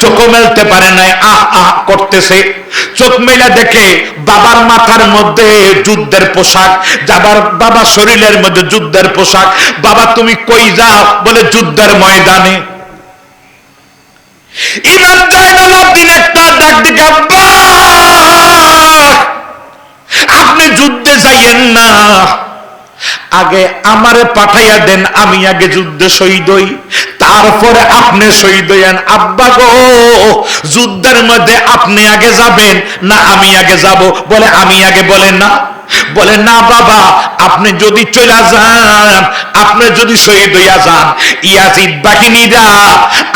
চোখ মেলতে পারে নাই, আহ আহ, করতেছে। চোখ মেলে দেখে বাবার মাথার মধ্যে যুদ্ধের পোশাক যাবার বাবা শরীরের মধ্যে যুদ্ধের পোশাক, বাবা তুমি কই যাও বলে যুদ্ধের ময়দানে। আপনি যুদ্ধে যাইয়েন না। আগে আমারে পাঠাইয়া দেন, আমি আগে যুদ্ধে শহীদ হই। তারপরে আপনি শহীদ হইয়ান। আব্বা গো, যুদ্ধের মধ্যে আপনি আগে যাবেন না আমি আগে যাব? বলে, আমি আগে বলেন না। বলে না বাবা, আপনি যদি চলে যান, আপনি যদি শহীদ হইয়া যান, ইয়াজিদ বাহিনীরা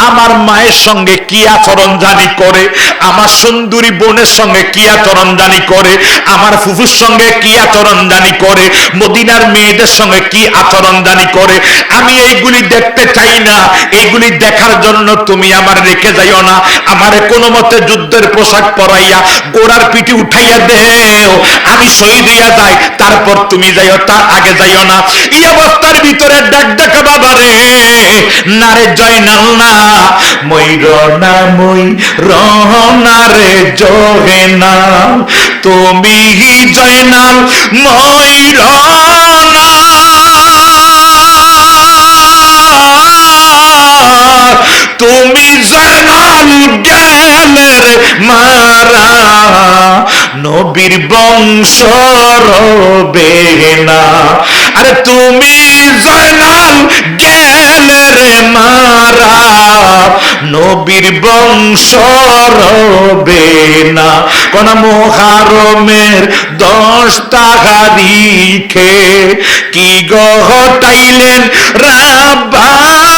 আমার মায়ের সঙ্গে কি আচরণ জানি করে, আমার সুন্দরী বোনের সঙ্গে কি আচরণ জানি করে, আমার ফুফুর সঙ্গে কি আচরণ জানি করে, মদিনার মেয়েদের সঙ্গে কি আচরণ জানি করে, আমি এইগুলি দেখতে চাই না, এইগুলি দেখার জন্য তুমি আমার রেখে যাইও না, আমারে কোনো মতে যুদ্ধের পোশাক পরাইয়া গোড়ার পিঠে উঠাইয়া দেও, আমি শহীদ হইয়া যায়, তারপর তুমি যাইও, তার আগে যাইও না। এই অবস্থার ভিতরে ডাক ডাকা বাবা রে নারে জয়নাল না মই রনা মই রহনা রে জহে না তুমি জয়নাল, ময়ূর তুমি জয়নাল গেলের মারা, নবীর বংশ রবে না। আরে তুমি জয়নাল গেলের মারা, নবীর বংশ রবে না। কোন মোহারমের দশ তাহারিখে কি গহটাইলেন রাবানা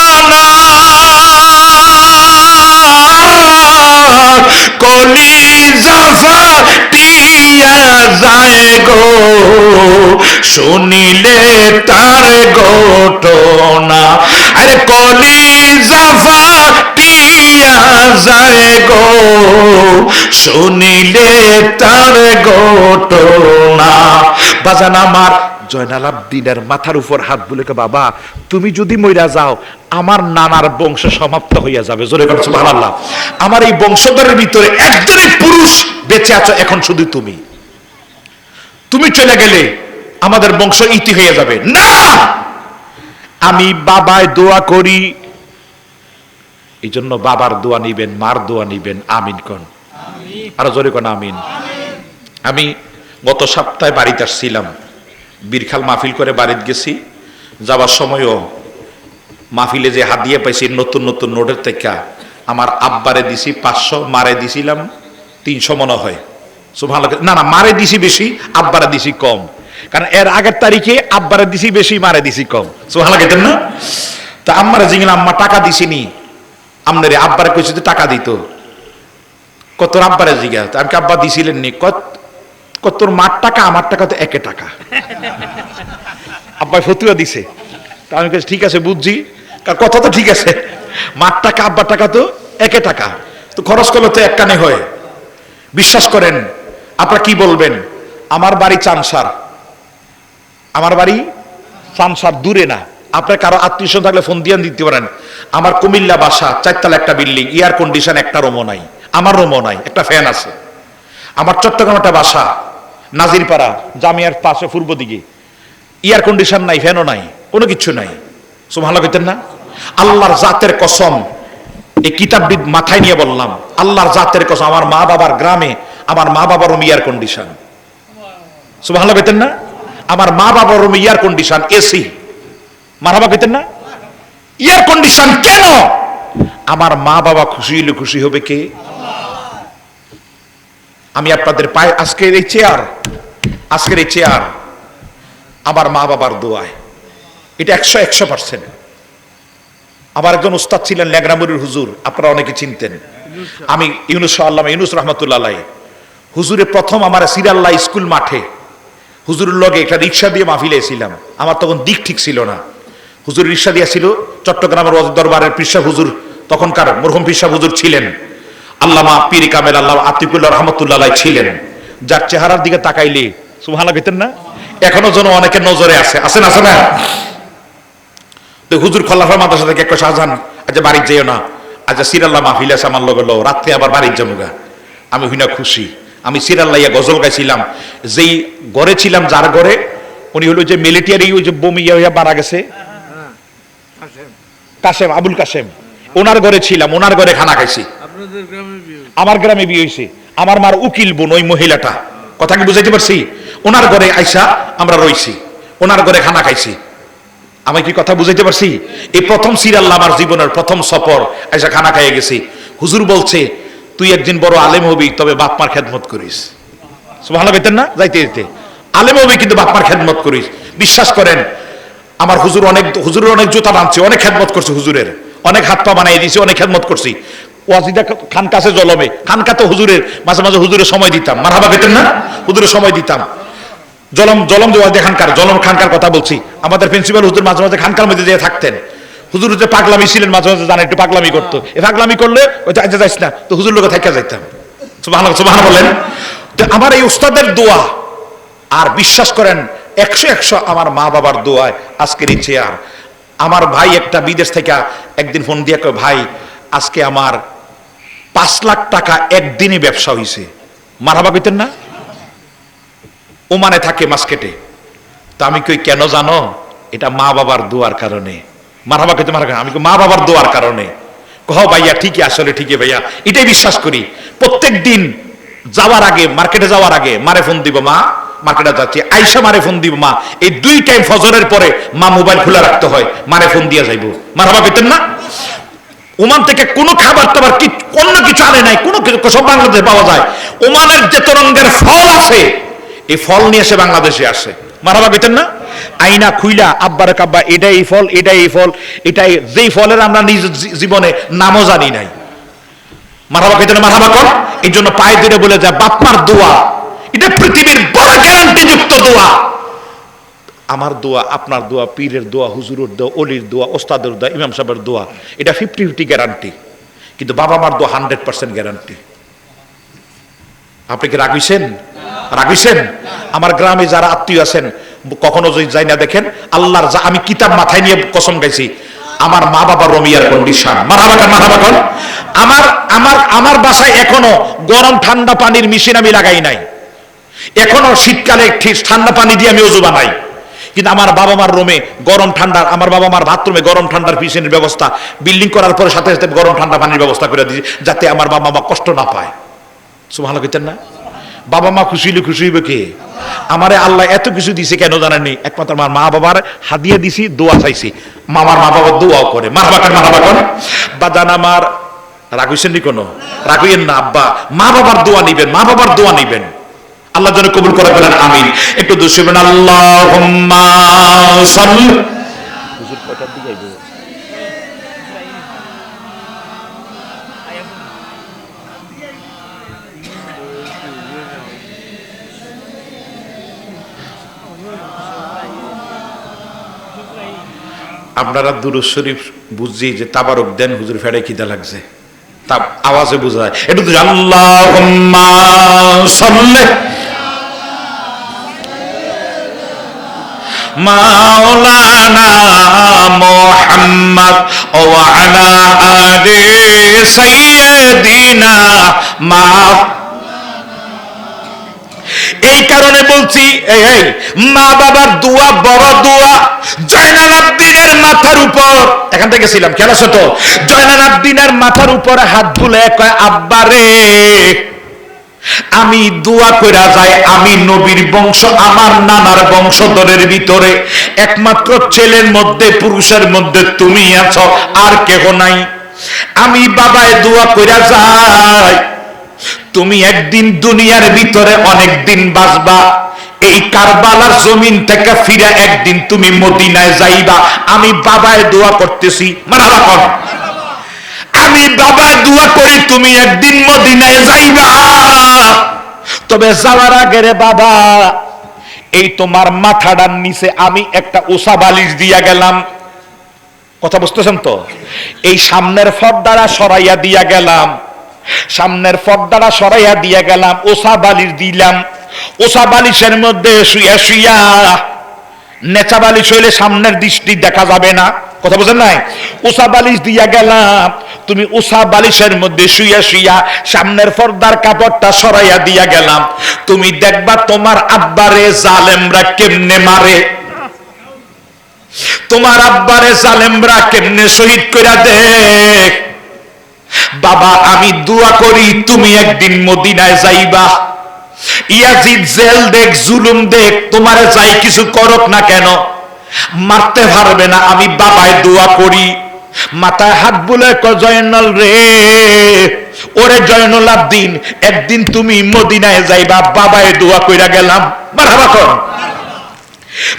কলি জাফা টিয়া যায় গো। শুনিলে তার ঘটনা। আরে কলি জাফা টিয়া যায় গো, শুনিলে তার ঘটনা। বাজান আমার জয়নাল আব্দিনের মাথার উপর হাত বুলেকে বাবা, তুমি যদি মইরা যাও, আমার নানার বংশ সমাপ্ত হইয়া যাবে। জোরে আমার এই বংশধরের ভিতরে পুরুষ বেঁচে আছো এখন শুধু তুমি। তুমি চলে গেলে আমাদের বংশ ইতি হয়ে যাবে। না! আমি বাবায় দোয়া করি এই জন্য বাবার দোয়া নিবেন, মার দোয়া নিবেন, আমিন কন। আরও জোরে কোন, আমিন। আমি গত সপ্তাহে বাড়িতে আসছিলাম, বীরখাল মাহফিল করে বাড়িতে গেছি। যাবার সময়ও মাহফিলে যে হাত দিয়ে পাইছি, নতুন নতুন নোটের থেকে আমার আব্বারে দিছি পাঁচশো, মারে দিছিলাম তিনশো মনে হয়। সুভান না না, মারে দিছি বেশি, আব্বারে দিছি কম। কারণ এর আগের তারিখে আব্বারে দিছি বেশি, মারে দিছি কম। লাগেতেন না? তা আম্মারে জিঙ্গিল আম্মা, টাকা দিছিনি। আমনারে আব্বারে কইছে যে টাকা দিত। কত আব্বারে জিগা তা আমি আব্বা দিছিলেন নি? কত কত তোর মার টাকা, আমার টাকা তো একে টাকা। আব্বাই ফতুয়া দিছে। তা আমি কাছে ঠিক আছে, বুঝছি। কার কথা তো ঠিক আছে। মার টাকা, আব্বার টাকা তো একে টাকা। তো খরচ করলে তো এক কানে হয়। বিশ্বাস করেন, আপনারা কি বলবেন? আমার বাড়ি চানসার। আমার বাড়ি চানসার দূরে না। আপনার কারও আত্মীয় স্বজন থাকলে ফোন দিয়ে দিতে পারেন। আমার কুমিল্লা বাসা, চারতলা একটা বিল্ডিং এয়ার কন্ডিশন একটা রুমও নাই। আমার রুমও নাই, একটা ফ্যান আছে। আমার চট্টগ্রাম একটা বাসা, নাজিরপাড়া, জামিয়ার পাশে পূর্ব দিকে। এয়ার কন্ডিশন নাই ফ্যানও নাই, কোনো কিছু নাই। সো ভালো কইতেন না? আল্লাহর জাতের কসম, এই কিতাবটি মাথায় নিয়ে বললাম, আল্লাহর জাতের কসম, আমার মা বাবার গ্রামে আমার মা বাবার রুম এয়ার কন্ডিশন সো ভালো কইতেন না? আমার মা বাবার রুম এয়ার কন্ডিশন এসি মারাবা কইতেন না? এয়ার কন্ডিশন কেন? আমার মা বাবা খুশি হইলে খুশি হবে কে? আমি আপনাদের পায়ে, আজকের এই চেয়ার আজকের এই চেয়ার আমার মা বাবার দোয়ায়। এটা একশো একশো পার্সেন্ট আমার একজন উস্তাদ ছিলেন ল্যাংরামুরির হুজুর, আপনারা অনেকে চিনতেন। আমি ইউনুস আল্লাহ ইউনুস রহমতুল্লাহ হুজুরে প্রথম আমার সিরাল্লাহ স্কুল মাঠে। হুজুরের লগে একটা রিক্সা দিয়ে মাহফিলে ছিলাম আমার তখন দিক ঠিক ছিল না। হুজুর রিক্সা দিয়া ছিল চট্টগ্রামের দরবারের পিসা হুজুর তখনকার মরহুম পিসা হুজুর ছিলেন। আল্লামা পীর কামেল আল্লাহ আতিকুল্লাহ রহমতুল্লাহ ছিলেন। যার চেহারার দিকে তাকাইলে সুহানা পেতেন না? এখনও যেন অনেকের নজরে আছে। আছেন আছে না? তো হুজুর খল্লাফা মাদ্রাসা থেকে একটা শাহজাহান আচ্ছা বাড়ি যেও না। আচ্ছা সিরাল্লা মাহফিল আছে আমার লগে লো রাত্রে আবার বাড়ির যাব আমি হইনা খুশি। আমি সিরাল্লাইয়া গজল গাইছিলাম। যেই ঘরে ছিলাম যার ঘরে উনি হলো যে মিলিটারি ওই যে বমি ইয়ে মারা গেছে। কাসেম আবুল কাসেম ওনার ঘরে ছিলাম ওনার ঘরে খানা খাইছি। আমার গ্রামে বিয়ে হয়েছে। আমার মার উকিল বোন ওই মহিলাটা। কথা কি বুঝাইতে পারছি? ওনার ঘরে আইসা আমরা রইছি। ওনার ঘরে খানা খাইছি। আমি কি কথা বুঝাইতে পারছি? এই প্রথম সিরিয়াল আমার জীবনের প্রথম সফর আইসা খানা খাইয়ে গেছি। হুজুর বলছে তুই একদিন বড় আলেম হবি তবে বাপ মার খেদমত করিস। ভালো পেতেন না? যাইতে যেতে আলেম হবি কিন্তু বাপমার খেদমত করিস। বিশ্বাস করেন আমার হুজুর অনেক, হুজুরের অনেক জুতা বানছে অনেক খেদমত করছে হুজুরের। অনেক হাত পা বানাই দিয়েছি অনেক খেদমত করছি। ওয়াজিদা খান কাছে জলমে। খানকা তো হুজুরের, মাঝে মাঝে হুজুরের সময় দিতাম। মারহাবা পেতেন না? হুজুরের সময় দিতাম। জলম জলম যে ওয়াজিদা খানকার, জলম খানকার কথা বলছি। আমাদের প্রিন্সিপাল হুজুর মাঝে মাঝে খানকার মধ্যে যেয়ে থাকতেন। হুজুর যে পাগলামি ছিলেন, মাঝে মাঝে জানেন, একটু পাগলামি করতো। এ পাগলামি করলে ওই তো আজ যাইস না। তো হুজুর লোকে থাকা যাইতাম। সুবাহ সুবাহ বলেন। তো আমার এই উস্তাদের দোয়া, আর বিশ্বাস করেন একশো একশো আমার মা বাবার দোয়ায় আজকের এই চেয়ার। আমার ভাই একটা বিদেশ থেকে একদিন ফোন দিয়ে কয়, ভাই, আজকে আমার পাঁচ লাখ টাকা একদিনই ব্যবসা হয়েছে মারাবা কইতেন না? ওমানে থাকে মাস্কেটে। তো আমি কই, কেন জানো? এটা মা বাবার দোয়ার কারণে। মারাবা কইতে মারা আমি মা বাবার দোয়ার কারণে। কহ, ভাইয়া, ঠিকই, আসলে ঠিকই ভাইয়া। এটাই বিশ্বাস করি। প্রত্যেক দিন যাওয়ার আগে, মার্কেটে যাওয়ার আগে মারে ফোন দিব মা। মার্কেটে যাচ্ছি। আইসা মারে ফোন দিব মা। এই দুই টাইম ফজরের পরে মা মোবাইল খোলা রাখতে হয়। মারে ফোন দিয়ে যাইব। মারাবা কইতেন না, ওমান থেকে কোনো খাবার টাবার কি অন্য কিছু আনে নাই, কোনো কিছু সব বাংলাদেশে পাওয়া যায়। ওমানের যে তরঙ্গের ফল আছে, এই ফল নিয়ে এসে বাংলাদেশে আসে। মারাবা পেতেন না, আইনা খুইলা, আব্বার কাব্বা, এটাই ফল, এটাই এই ফল, এটাই যেই ফলের আমরা নিজ জীবনে নামও জানি নাই। মারাবা পেতেন মারাবা কর। এই জন্য পায়ে ধরে বলে যায় বাপমার দোয়া। এটা পৃথিবীর বড় গ্যারান্টি যুক্ত দোয়া। আমার দোয়া, আপনার দোয়া, পীরের দোয়া, হুজুরের দোয়া, অলির দোয়া, ওস্তাদের দোয়া, ইমাম সাহেবের দোয়া, এটা ফিফটি ফিফটি গ্যারান্টি কিন্তু বাবা মার দোয়া হান্ড্রেড পার্সেন্ট গ্যারান্টি আপনি কি রাগিছেন রাগিছেন আমার গ্রামে যারা আত্মীয় আছেন, কখনো যদি যাই না দেখেন, আল্লাহর যা আমি কিতাব মাথায় নিয়ে কসম গাইছি, আমার মা বাবা রমিয়ার কন্ডিশন মারাবাকান মারাবাকান আমার আমার আমার বাসায় এখনও গরম ঠান্ডা পানির মেশিন আমি লাগাই নাই। এখনও শীতকালে ঠিক ঠান্ডা পানি দিয়ে আমি অজু বানাই। কিন্তু আমার বাবা মার রুমে গরম ঠান্ডা আমার বাবা মার বাথরুমে গরম ঠান্ডার পিছনের ব্যবস্থা বিল্ডিং করার পরে সাথে সাথে গরম ঠান্ডা পানির ব্যবস্থা করে দিয়েছি, যাতে আমার বাবা মা কষ্ট না পায়। সুভালো কইতেন না? বাবা মা খুশি হইলে খুশি হইবে কে? আমারে আল্লাহ এত কিছু দিছে কেন জানেননি? একমাত্র আমার মা বাবার হাদিয়া দিছি, দোয়া চাইছি। মামার মা বাবা দোয়াও করে। মা বাবার মা বাবা করে বাদান আমার রাখইছেন নি কোনো? রাখইয়েন না, আব্বা। মা বাবার দোয়া নিবেন মা বাবার দোয়া নিবেন। আল্লাহ যেন কবুল করে ফেলেন আমিন। একটু দিকে আইবো আপনারা দুরুদ শরীফ বুঝছি যে তাবারক দেন, হুজুর ফেড়ে খিদা লাগছে। তা আওয়াজে বোঝা যায়। একটু তো আল্লাহুম্মা সাল্লি। মাওলানা মুহাম্মদ এই কারণে বলছি, এই মা বাবার দোয়া, বড় দোয়া, জয়নাল আব্দিনের মাথার উপর, এখান থেকে ছিলাম খেয়াল আছে তো? জয়নাল আব্দিনের মাথার উপর হাত তুলে কয়, আব্বা রে। আমি দোয়া কইরা যাই, আমি নবীর বংশ, আমার নানার বংশধরের ভিতরে। একমাত্র ছেলের মধ্যে, পুরুষের মধ্যে তুমি আছো, আর কেহ নাই। আমি বাবায় দোয়া কইরা যাই, তুমি একদিন দুনিয়ার ভিতরে অনেক দিন বাঁচবা। এই কারবালার জমিন থেকে ফিরে একদিন তুমি মদিনায় যাইবা। আমি বাবায় দোয়া করতেছি মারাবা কর আমি বাবায় দোয়া করি, তুমি একদিন মদিনায় যাইবা। তবে যাওয়ার আগে রে বাবা, এই তোমার মাথাটার নিচে আমি একটা ওষা বালিশ দিয়া গেলাম। কথা বুঝতেছেন তো? এই সামনের ফর্দারা সরাইয়া দিয়া গেলাম। সামনের পর্দাটা সরাইয়া দিয়া গেলাম ওসা বালিশ দিলাম। ওসা বালিশের মধ্যে শুয়া শুয়া নেচা বালিশ হইলে সামনের দৃষ্টি দেখা যাবে না। কথা বুঝেন নাই? উষা বালিশ দিয়া গেলাম, তুমি উষা বালিশের মধ্যে শুইয়া শুইয়া সামনের পর্দার কাপড়টা সরাইয়া দিয়া গেলাম। তুমি দেখবা তোমার আব্বারে জালেমরা কেমনে মারে। তোমার আব্বারে জালেমরা কেমনে শহীদ কইরা দেখ বাবা, আমি দোয়া করি তুমি একদিন মদিনায় যাইবা। ইয়াজিদ, জেল দেখ, জুলুম দেখ, তোমার যাই কিছু করক না কেন, মারতে পারবে না, আমি বাবায় দোয়া করি। মাথায় হাত বুলে জয়নাল রে, ওরে জয়নুল আব্দিন, একদিন তুমি মদিনায় যাইবা, বাবায় দোয়া কইরা গেলাম। মারহাবা কর।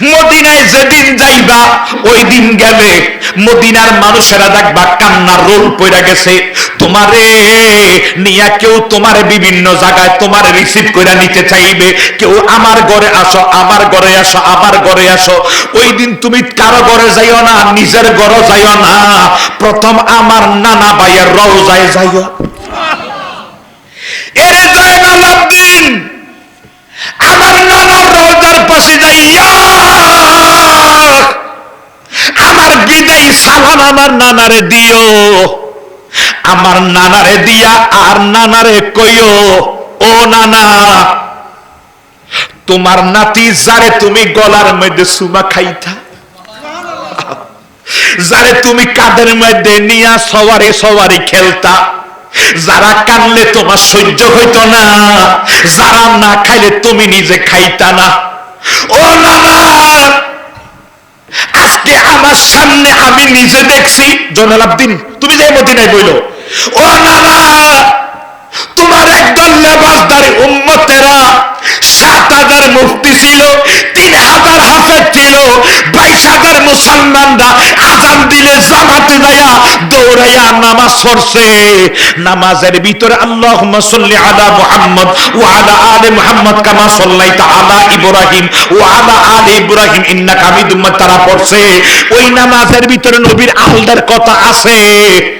মদিনায় যেদিন যাইবা ওই দিন গেলে মদিনার মানুষেরা দেখবা কান্নার রোল গেছে। তোমারে নিয়া কেউ তোমার বিভিন্ন জায়গায় তোমার রিসিভ করে নিতে চাইবে। কেউ আমার ঘরে আসো, আমার ঘরে আসো, আমার ঘরে আসো। ওই দিন তুমি কারও ঘরে যাইও না, নিজের ঘরে যাইও না। প্রথম আমার নানা ভাইয়ের রওজায় যাইও। এরে আমার নানার রওজার পাশে যাইয়া, আমার বিদায় সালাম আমার নানারে দিও, আমার নানারে দিয়া আর নানারে কইও, ও নানা, তোমার নাতি যারে তুমি গলার মধ্যে সুমা খাইতা, যারে তুমি কাদের মধ্যে নিয়া সবারে সবারে খেলতা যারা কানলে তোমার সহ্য হইত না, যারা না খাইলে তুমি নিজে খাইতা না। ও নানা, আজকে আমার সামনে আমি নিজে দেখছি জনাল আব্দিন, তুমি যে মদিনায় বইল। ও নানা, তোমার একদল লেবাসদারি উম্মতেরা সাত হাজার মুফতি ছিল, তিন হাজার হাফেজ ছিল, বাইশ হাজার মুসলমানরা আজান দিলে জামাতে যায়া দৌড়াইয়া নামাজ পড়ছে। নামাজের ভিতরে আল্লাহ সাল্লি আলা মুহাম্মদ ও আলা আলে মুহাম্মদ কামা সাল্লাইতা আলা ইব্রাহিম ও আলা আলে ইব্রাহিম ইন্নাকা হামিদুম মাজিদ তারা পড়ছে। ওই নামাজের ভিতরে নবীর আহলদের কথা আছে।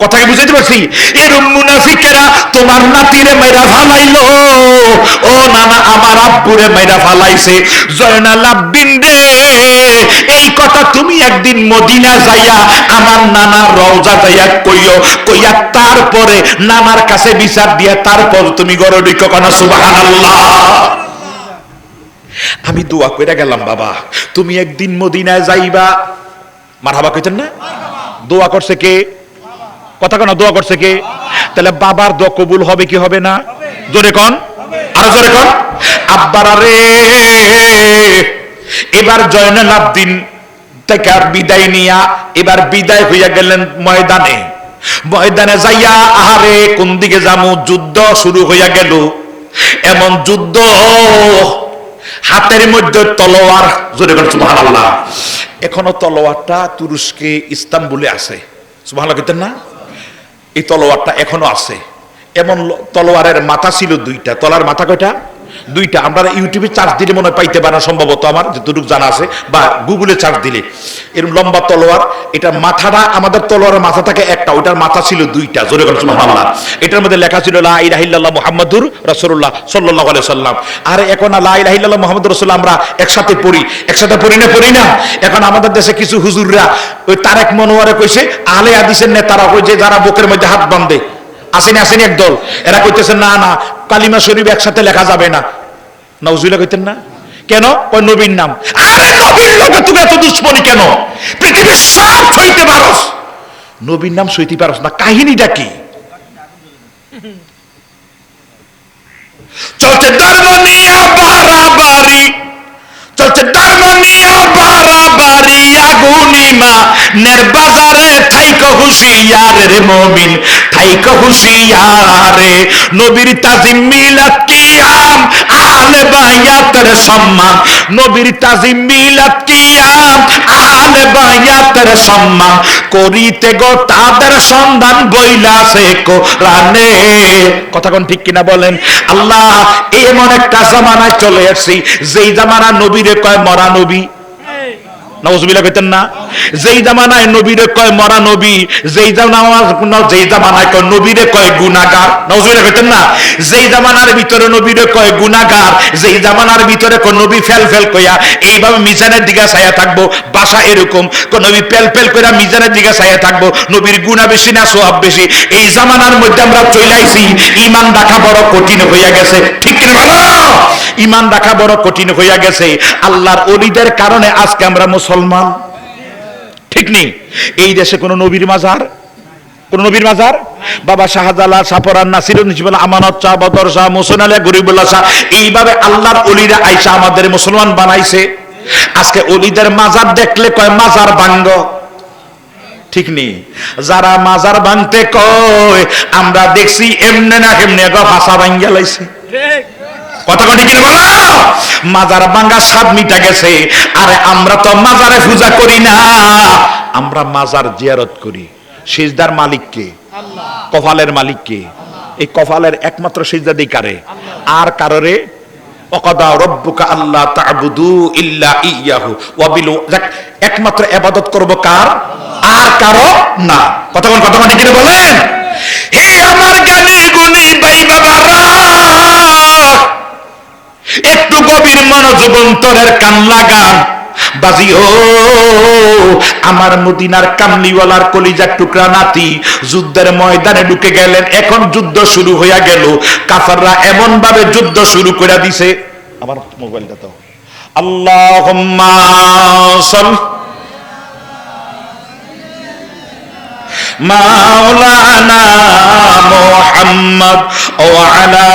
কথা কি বুঝাইতে পারছি? এরম মুনাফিকেরা তোমার নাতিরে মেরা ফালাইলো। ও নানা, আমার আব্বুরে মেরা ফালাইছে। জয়নাল আব্দিন রে, এই কথা তুমি একদিন মদিনা যাইয়া আমার নানা রওজা যাইয়া কইও। কইয়া তারপরে নানার কাছে বিচার দিয়া তারপর তুমি গড়ে ঢুকো কানা, সুবহানাল্লাহ। আমি দোয়া কইরা গেলাম, বাবা, তুমি একদিন মদিনায় যাইবা। মারহাবা কইতেন না? দোয়া করছে কে? কথা কেন দোয়া করছে কে? তাহলে বাবার দোয়া কবুল হবে কি হবে না? জোরে কন। আরও জোরে কন। আব্বারা রে, এবার জয়নাল আব্দিন থেকে বিদায় নিয়া এবার বিদায় হইয়া গেলেন ময়দানে। ময়দানে যাইয়া আহারে কোন দিকে যামু? যুদ্ধ শুরু হইয়া গেল। এমন যুদ্ধ হাতের মধ্যে তলোয়ার। জোরে কন, সুবহানাল্লাহ। এখনও তলোয়ারটা তুরস্কে, ইস্তাম্বুলে আছে। সুবহানাল্লাহ কইতেন না? এই তলোয়ারটা এখনও আছে। এমন তলোয়ারের মাথা ছিল দুইটা। তলার মাথা কয়টা? দুইটা। আমরা ইউটিউবে চার্জ দিলে মনে পাইতে পারে না সম্ভবত আমার, যতটুকু জানা আছে, বা গুগলে চার্জ দিলে। এরকম লম্বা তলোয়ার এটার মাথাটা, আমাদের তলোয়ারের মাথা থাকে একটা, ওইটার মাথা ছিল দুইটা, জোরে করে এটার মধ্যে লেখা ছিল, লা ইলাহা ইল্লাল্লাহ মুহাম্মাদুর রাসূলুল্লাহ সাল্লাল্লাহু সাল্লাম আর এখন আর লা ইলাহা ইল্লাল্লাহ মুহাম্মাদুর রাসূলুল্লাহ আমরা একসাথে পড়ি। একসাথে পড়ি না পড়ি না। এখন আমাদের দেশে কিছু হুজুররা, ওই তারেক মনোয়ারে কইছে আলে হাদিসের নেতারা কই যে যারা বুকের মধ্যে হাত বাঁধে। আসেনি আসেনি একদল। এরা কইতেছে, না না কালিমা শরীফ একসাথে লেখা যাবে না। নজুলা কইতেন না? কেন? ওই নবীর নাম। আরে নবীর লোকে তুমি এত দুশ্মনী কেন? পৃথিবীর সব সইতে পারস। নবীর নাম সইতে পারস না। কাহিনীটা কি? চলছে ধর্ম নিয়ে আগুনিমা নের বাজারে থাইক হুশিয়ার রে মমিন, থাইক হুশিয়ারে, নবীর তাজিম মিলাত কিয়াম, আহলে বাইয়াতের সম্মান। নবীর তাজিম মিলাদ কিয়াম, আহলে বাইয়াতের সম্মান। করিতে গো তাদের সন্ধান বইলাছে কোরআনে কথা কোন ঠিক কিনা বলেন? আল্লাহ, এমন একটা জামানায় চলে আসছি যেই জামানা নবীরে কয় মরা নবী। নওয়াজবিল্লাহ কইতেন না, যেই জামানায় নবীরে কয় মরা নবী, যেই জামানা যেই জামানায় কয় নবীরে কয় গুনাহগার নওয়াজবিল্লাহ কইতেন না, যেই জামানার ভিতরে নবীরে কয় গুনাহগার, যেই জামানার ভিতরে কয় নবী ফেল ফেল কইয়া, এইভাবে মিজানের দিকে ছায়া থাকব, বাসা এরকম, কয় নবী পেল পেল কইরা মিজানের দিকে ছায়া থাকব, নবীর গুনাহ বেশি না সোয়াব বেশি, এই জামানার মধ্যে আমরা চলে আইছি ঈমান রাখা বড় কঠিন হইয়া গেছে, ঠিক কি না বলো? ঈমান রাখা বড় কঠিন হইয়া গেছে। আল্লাহর অলিদের কারণে আজকে আমরা মুসলমান। ঠিক নেই এই দেশে কোন নবীর মাজার? কোন নবীর মাজার? বাবা শাহজালাল সাপরান নাসির আমানত শাহ, বদর শাহ, মোসন আলিয়া গরিবুল্লাহ শাহ, এইভাবে আল্লাহর অলিরা আইসা আমাদের মুসলমান বানাইছে। আজকে অলিদের মাজার দেখলে কয়, মাজার ভাঙ্গ। ঠিক নেই যারা মাজার ভাঙতে কয়, আমরা দেখছি এমনে না কেমনে গো ভাষা ভাঙ্গিয়া লাইছে। কথা কথা বলো। মাজার ভাঙ্গা স্বাদ মিটা গেছে। আরে আমরা তো মাজারে পূজা করি না। আমরা মাজার জিয়ারত করি। সিজদার মালিককে কপালের মালিককে এই কপালের একমাত্র সিজদা দিই কারে? আর কারোরে? অকদা রব্বুকা আল্লাহ তা'বুদু ইল্লা ইয়াহু। ওয়া বিল যাক একমাত্র ইবাদত করব কার? আর কারও না। কথা কোন কথা মানে বলেন? হে আমার জ্ঞানী একটু গভীর মনোযোগ অন্তরের কান লাগান বাজিও আমার মদিনার কামলিওয়ালার কলিজার টুকরা নাতি যুদ্ধের ময়দানে ঢুকে গেলেন। এখন যুদ্ধ শুরু হইয়া গেল। কাফাররা এমন ভাবে যুদ্ধ শুরু করে দিছে। আমার মোবাইলটা তো আল্লাহুম্মা সাল মাওলানা মুহাম্মদ ওয়া আলা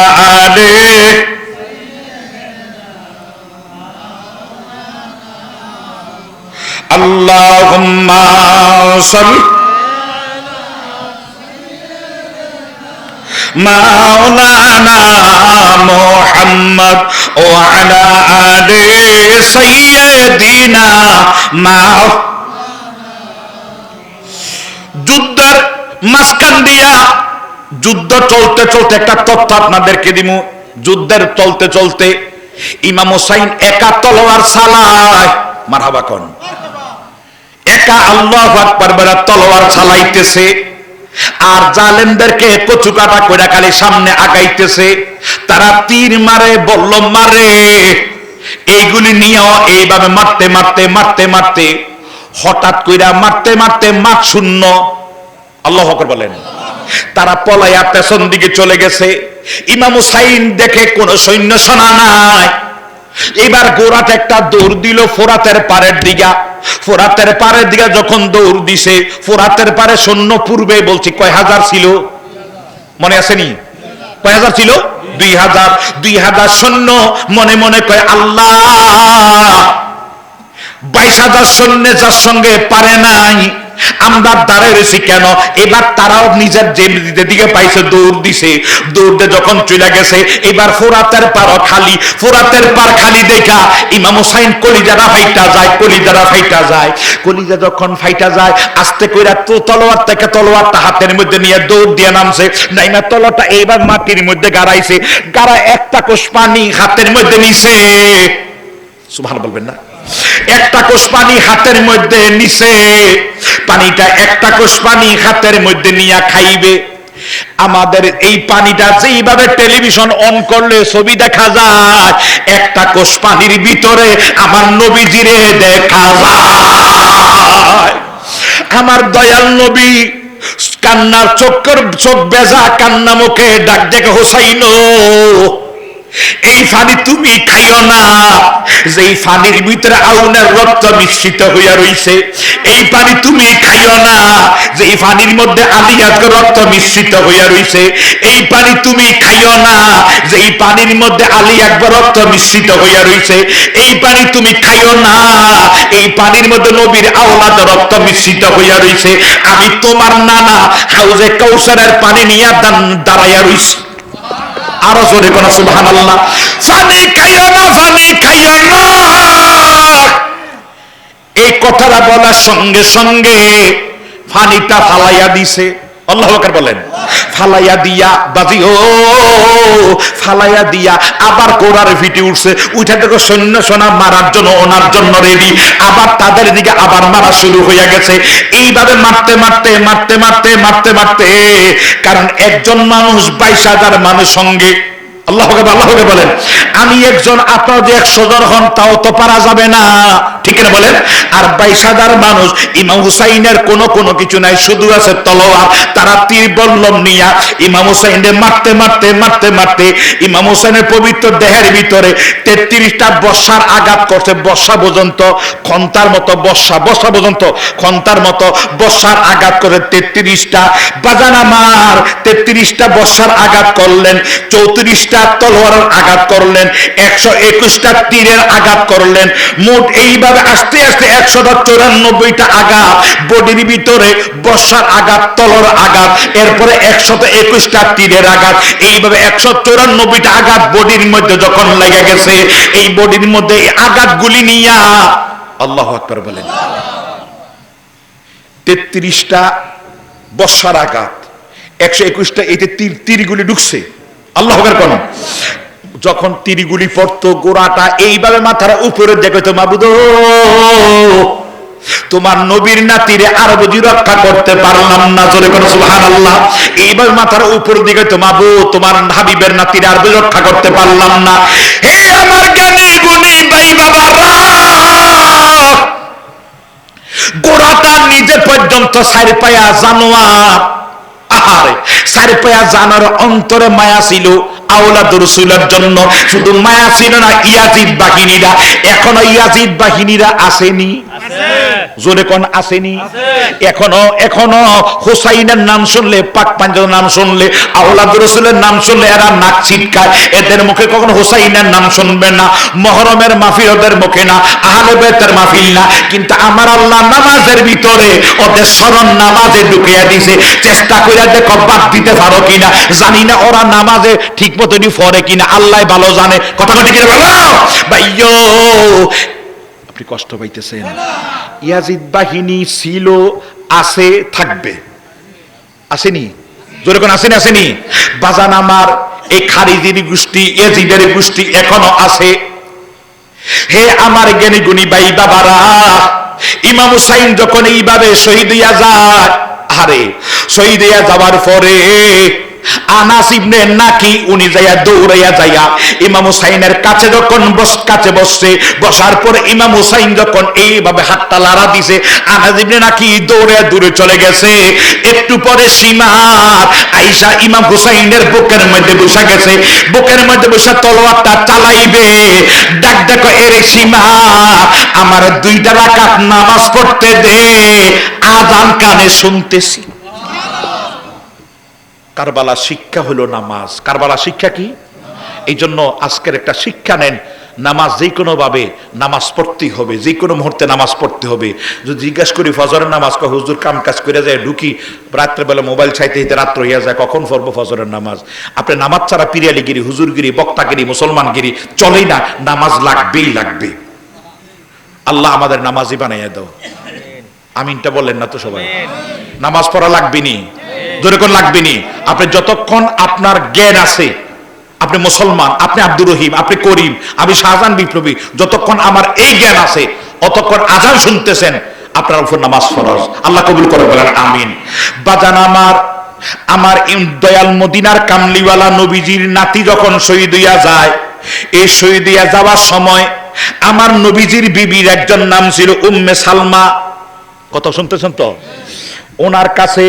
মোহাম্মদ সাল্লি মাওলানা মুহাম্মদ ও আলা আলি যুদ্ধের মাঝখান দিয়া যুদ্ধ চলতে চলতে একটা তথ্য আপনাদেরকে দিব যুদ্ধের চলতে চলতে ইমাম হোসাইন একা তলোয়ার সালায় মারহাবা কন। একা আল্লাহ বেড়া তলোয়ার চালাইতেছে, আর জালেমদেরকে কচু কাটা কইরা খালি সামনে আগাইতেছে, তারা তীর মারে বলল মারে। এইগুলি নিয়েও এইভাবে মারতে মারতে মারতে মারতে, হঠাৎ কইরা মারতে মারতে মাঠ শূন্য। আল্লাহ হকর বলেন। তারা পলাইয়া পেছন দিকে চলে গেছে। ইমাম হুসাইন দেখে কোন সৈন্য শোনা নাই। এবার গোরাট একটা দৌড় দিল ফোরাতের পারের দিকা ফোরাতের পারের দিকে যখন দৌড় দিছে, ফোরাতের পারে সৈন্য পূর্বে বলছি, কয় হাজার ছিল? মনে আসেনি কয় হাজার ছিল? দুই হাজার। দুই হাজার সৈন্য মনে মনে কয়, আল্লাহ, বাইশ হাজার সৈন্য যার সঙ্গে পারে নাই আমরা দাঁড়ায় রয়েছি কেন? এবার তারাও নিজের যে দিকে পাইছে, দৌড় দিছে। দৌড়তে যখন চলে গেছে, এবার ফোরাতের পার খালি, ফোরাতের পার খালি দেখা। ইমাম হোসাইন কলিজারা ফাইটা যায় কলিজারা ফাইটা যায়। কলিজা যখন ফাইটা যায়, আস্তে কইরা তো তলোয়ার থেকে তলোয়ারটা হাতের মধ্যে নিয়ে দৌড় দিয়ে নামছে। নাইমা তলোয়ারটা এইবার মাটির মধ্যে গাড়াইছে। গাড়া একটা কোষ পানি হাতের মধ্যে নিছে। সুবহান বলবেন না? একটা কোষ পানি হাতের মধ্যে নিছে, পানিটা একটা কোষ পানি হাতের মধ্যে নিয়ে খাইবে। আমাদের এই পানিটা যেইভাবে টেলিভিশন অন করলে ছবি দেখা যায়, একটা কোষ পানির ভিতরে আমার নবীজিরে দেখা যায়। আমার দয়াল নবী, কান্নার চক্কর, চোখ বেজা, কান্না মুখে ডাক ডেকে হোসাইনো এই ফানি তুমি খাইও না। যে ফানির ভিতরে আউনের রক্ত মিশ্রিত হইয়া রইছে, এই পানি তুমি খাইও না। যে ফানির মধ্যে আলিয়াত রক্ত মিশ্রিত হইয়া রইছে, এই পানি তুমি খাইও না। যে এই পানির মধ্যে আলী একবার রক্ত মিশ্রিত হইয়া রইছে, এই পানি তুমি খাইও না। এই পানির মধ্যে নবীর আওলাদ রক্ত মিশ্রিত হইয়া রইছে। আমি তোমার নানা হাউজে কৌশলের পানি নিয়ে দাঁড়াইয়া রইছি। আরও জোরে কোন সুবহান আল্লাহ ফানি খাইও না ফানি খাইও না এই কথাটা বলার সঙ্গে সঙ্গে ফানিটা ফালাইয়া দিছে। বলেন, ফালাইয়া দিয়া বাজি ও ফালাইয়া দিয়া আবার কোরার উঠছে, উঠে থেকে সৈন্য সোনা মারার জন্য, ওনার জন্য রেডি আবার তাদের দিকে আবার মারা শুরু হয়ে গেছে। এইভাবে মারতে মারতে মারতে মারতে মারতে মারতে, কারণ একজন মানুষ বাইশ হাজার মানুষ সঙ্গে, আল্লাহ আল্লাহকে বলেন, আমি একজন, আপনার যে একশো জন হন, তাও তো পারা যাবে না। ঠিক না বলেন? আর বাইশ হাজার মানুষ, ইমাম হুসাইনের কোনো কোনো কিছু নাই, শুধু আছে তলোয়ার। তারা তীর বল্লম নিয়া ইমাম হুসাইনের মারতে মারতে মারতে মারতে ইমাম হুসাইনের পবিত্র দেহের ভিতরে তেত্রিশটা বর্ষার আঘাত করছে। বর্ষা পর্যন্ত খন্তার মতো বর্ষা বর্ষা পর্যন্ত খন্তার মতো বর্ষার আঘাত করে তেত্রিশটা। বাজান আমার তেত্রিশটা বর্ষার আঘাত করলেন, চৌত্রিশটা তলোয়ারের আঘাত করলেন, একশো একুশটা তীরের আঘাত করলেন। মোট এইভাবে আস্তে আস্তে একশোটা চৌরানব্বইটা আঘাত। বডির ভিতরে বর্ষার আঘাত, তলর আঘাত, এরপরে একশত একুশটা তীরের আঘাত। এইভাবে একশো চৌরানব্বইটা আঘাত বডির মধ্যে যখন লেগে গেছে, এই বডির মধ্যে এই আঘাতগুলি নিয়া আল্লাহ আকবর বলেন। তেত্রিশটা বর্ষার আঘাত, একশো একুশটা এইটা তীর তীরগুলি ঢুকছে, আল্লাহ কোন যখন তিরিগুলি পড়তো, গোড়াটা এইভাবে মাথার উপরে দেখে তো মাবুদ, তোমার নবীর নাতিরে আর বুঝি রক্ষা করতে পারলাম না, জোরে কোন সুহান আল্লাহ এইভাবে মাথার উপর দিকে তো মাবু, তোমার হাবিবের নাতিরে আর বুঝি রক্ষা করতে পারলাম না। হে আমার জ্ঞানী গুণী ভাই বাবারা, গোড়াটা নিজে পর্যন্ত সারি পায়া জানোয়ার, আহারে সারি পায়া জানার অন্তরে মায়া ছিল। মায়া না বাহিনীরা বাহিনীরা আসেনি। জোরে কোন আসেনি। এখনও এখনও হুসাইনের নাম শুনলে পাক পাঞ্জাবের নাম শুনলে আওলাদ রসুলের নাম শুনলে এরা নাক ছিটকায়। এদের মুখে কখনো হুসাইনের নাম শুনবে না মহরমের মাহফিল ওদের মুখে না আহলে বেতের মাহফিল না। কিন্তু আমার আল্লাহ নামাজের ভিতরে ওদের স্মরণ নামাজে ঢুকিয়ে দিছে। চেষ্টা করে দেখো বাদ দিতে পারো কিনা জানি না ওরা নামাজে ঠিক মতনই ফরে কিনা আল্লাহ ভালো জানে। কথা কথা কিনা বলো? ভাইয়ো আপনি কষ্ট পাইতেছেন। ইয়াজিদ বাহিনী ছিল, আছে, থাকবে। আসেনি? জোরে কোন আসেনি আসেনি? বাজান আমার, এই খারিজির গোষ্ঠী এজিদের গোষ্ঠী এখনও আছে। হে আমার জ্ঞানী গুণী ভাই বাবারা, ইমাম হুসাইন যখন এইভাবে শহীদ হইয়া যায় আরে শহীদ হইয়া যাওয়ার পরে আনাস ইবনে নাকি, উনি যাইয়া দৌড়াইয়া যাইয়া ইমাম হুসাইনের কাছে যখন বস, কাছে বসছে, বসার পরে ইমাম হুসাইন যখন এইভাবে হাতটা লাড়া দিছে, আনাস ইবনে নাকি দৌড়ে দূরে চলে গেছে। একটু পরে সীমার আইসা ইমাম হুসাইনের বুকের মধ্যে বসে গেছে। বুকের মধ্যে বসে তলোয়ারটা চালাইবে। ডাক দেখো, এরে সীমা, আমার দুইটা রাকাত নামাজ পড়তে দে আজান কানে শুনতেছি। কারবালা শিক্ষা হলো নামাজ। কারবালা শিক্ষা কি? এই জন্য আজকের একটা শিক্ষা নেন। নামাজ যে কোনো ভাবে নামাজ পড়তেই হবে যে কোনো মুহূর্তে নামাজ পড়তে হবে। যদি জিজ্ঞাস করি ফজরের নামাজ কয়? হুজুর কাম কাজ করে যায় ঢুকি রাত্রেবেলা মোবাইল চাইতে হিতে রাত্র হইয়া যায় কখন পড়ব ফজরের নামাজ? আপনি নামাজ ছাড়া পিরিয়ালিগিরি হুজুরগিরি বক্তাগিরি মুসলমানগিরি চলেই না নামাজ লাগবেই লাগবে। আল্লাহ আমাদের নামাজই বানাইয়া দাও। আমিনটা বললেন না তো সবাই? নামাজ পড়া লাগবে নি। জোরে কোন লাগবে নি। আপনি যতক্ষণ আপনার জ্ঞান আছে, আপনি মুসলমান, আপনি আব্দুর রহিম, আপনি করিম, আমি শাহজাহান বিপ্লবী, যতক্ষণ আমার এই জ্ঞান আছে, অতক্ষণ আজান শুনতেছেন, আপনার উপর নামাজ ফরজ। আল্লাহ কবুল করে বলেন, আমিন। বাজান আমার আমার দয়াল মদিনার কামলিওয়ালা নবীজির নাতি যখন শহীদ হইয়া যায়, এই শহীদ হইয়া যাওয়ার সময় আমার নবীজির বিবির একজন নাম ছিল উম্মে সালমা। কত শুনতেছেন তো? ওনার কাছে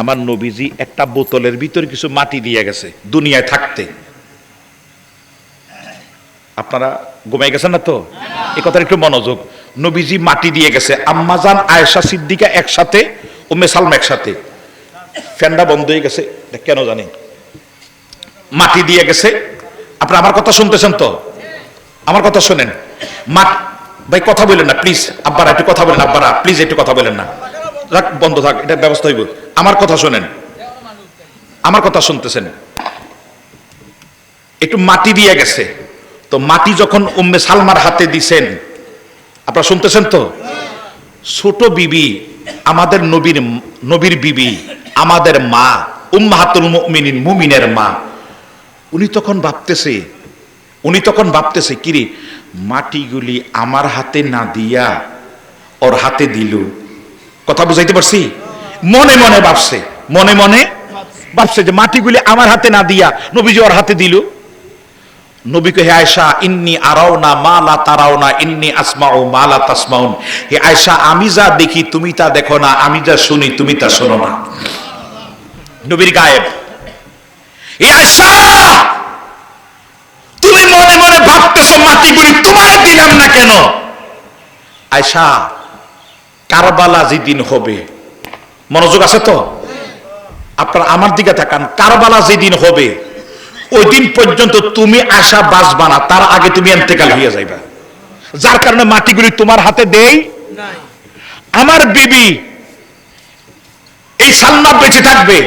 আমার নবীজি একটা বোতলের ভিতরে কিছু মাটি দিয়ে গেছে, দুনিয়ায় থাকতে। আপনারা ঘুমাই গেছেন না তো? এই কথার একটু মনোযোগ। নবীজি মাটি দিয়ে গেছে আম্মাজান আয়েশা, সিদ্দিকা একসাথে, উম্মে সালমা একসাথে। ফ্যানটা বন্ধ হয়ে গেছে কেন জানি মাটি দিয়ে গেছে। আপনারা আমার কথা শুনতেছেন তো? আমার কথা শোনেন। মাট ভাই, কথা বলেন না প্লিজ আব্বারা, একটু কথা বলেন, আব্বারা প্লিজ একটু কথা বলেন না। বন্ধ থাক, এটা ব্যবস্থা হইব। আমার কথা শোনেন। আমার কথা শুনতেছেন। একটু মাটি দিয়ে গেছে। তো মাটি যখন উম্মে সালমার হাতে দিছেন, আপনারা শুনতেছেন তো? ছোট বিবি, আমাদের নবীর নবীর বিবি, আমাদের মা, উম্মাহাতুল মুমিনিন, মুমিনের মা। উনি তখন ভাবতেছে, উনি তখন ভাবতেছে, কিরে, মাটিগুলি আমার হাতে না দিয়া ওর হাতে দিল? কথা বুঝাইতে পারছি? মনে মনে ভাবছে, মনে মনে ভাবছে যে মাটিগুলি আমার হাতে না দিয়া নবীজি ওর হাতে দিল। নবীকে হে আয়সা ইন্নি আরাও না মালা তারাও না ইন্নি আসমাও মালা তাসমাউন। হে আয়সা আমি যা দেখি তুমি তা দেখো না, আমি যা শুনি তুমি তা শোনো না। নবীর গায়েব। এ আয়সা তুমি মনে মনে ভাবতেছো মাটিগুলি তোমার দিলাম না কেন? আয়সা কারবালা যেদিন হবে। মনোযোগ আছে তো? আপনার আমার দিকে তাকান। কারবালা যেদিন হবে, ওই দিন পর্যন্ত তুমি আশা বাঁচবা না। তার আগে তুমি এন্তেকাল হইয়া যাইবা। যার কারণে মাটিগুলি তোমার হাতে দেই আমার বিবি এই সালমা বেঁচে থাকবে।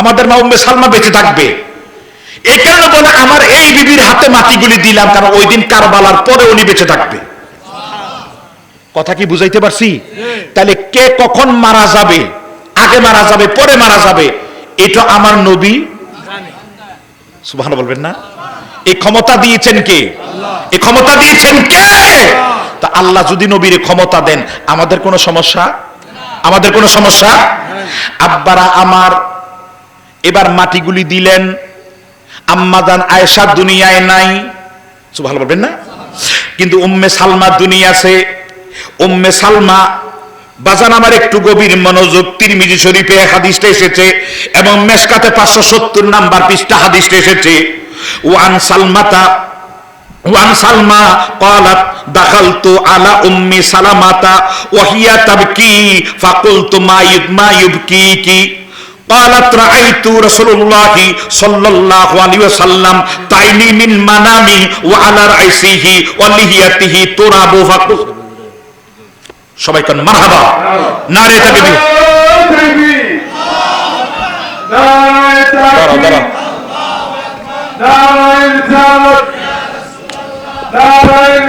আমাদের মা উম্মে সালমা বেঁচে থাকবে। এই কারণে বলে, আমার এই বিবির হাতে মাটিগুলি দিলাম, কারণ ওই দিন কারবালার পরে উনি বেঁচে থাকবে। কথা কি বুঝাইতে পারছি? তাহলে কে কখন মারা যাবে, আগে মারা যাবে, পরে মারা যাবে, এটা আমার নবী সুবহান বলবেন না? এই ক্ষমতা দিয়েছেন কে? এই ক্ষমতা দিয়েছেন কে? তা আল্লাহ যদি নবীর ক্ষমতা দেন, আমাদের কোনো সমস্যা? আমাদের কোনো সমস্যা? আব্বারা আমার, এবার মাটিগুলি দিলেন আম্মাদান আয়েশা দুনিয়ায় নাই। ভালো বলবেন না? কিন্তু উম্মে সালমা দুনিয়া আছে। উম্মে সালমা বাজান আমার একটু গভীর মনোযোগ তিরমিজি শরীফে এক হাদিসটা এসেছে এবং মেসকাতে পাঁচশো সত্তর নাম্বার পৃষ্ঠা হাদিসটা এসেছে ওয়ান সালমাতা ওয়ান সালমা قالت دخلت على ام سلمة وهي تبكي فقلت ما يب ما يبكيك قالت رأيت رسول الله صلى الله عليه وسلم تعيني من منامي وعلى رأسه ولحيته تراب فقلت সবাই কন মারহাবা। নারে তাকবীর দাঁড়াও দাঁড়াও। নারায়ণ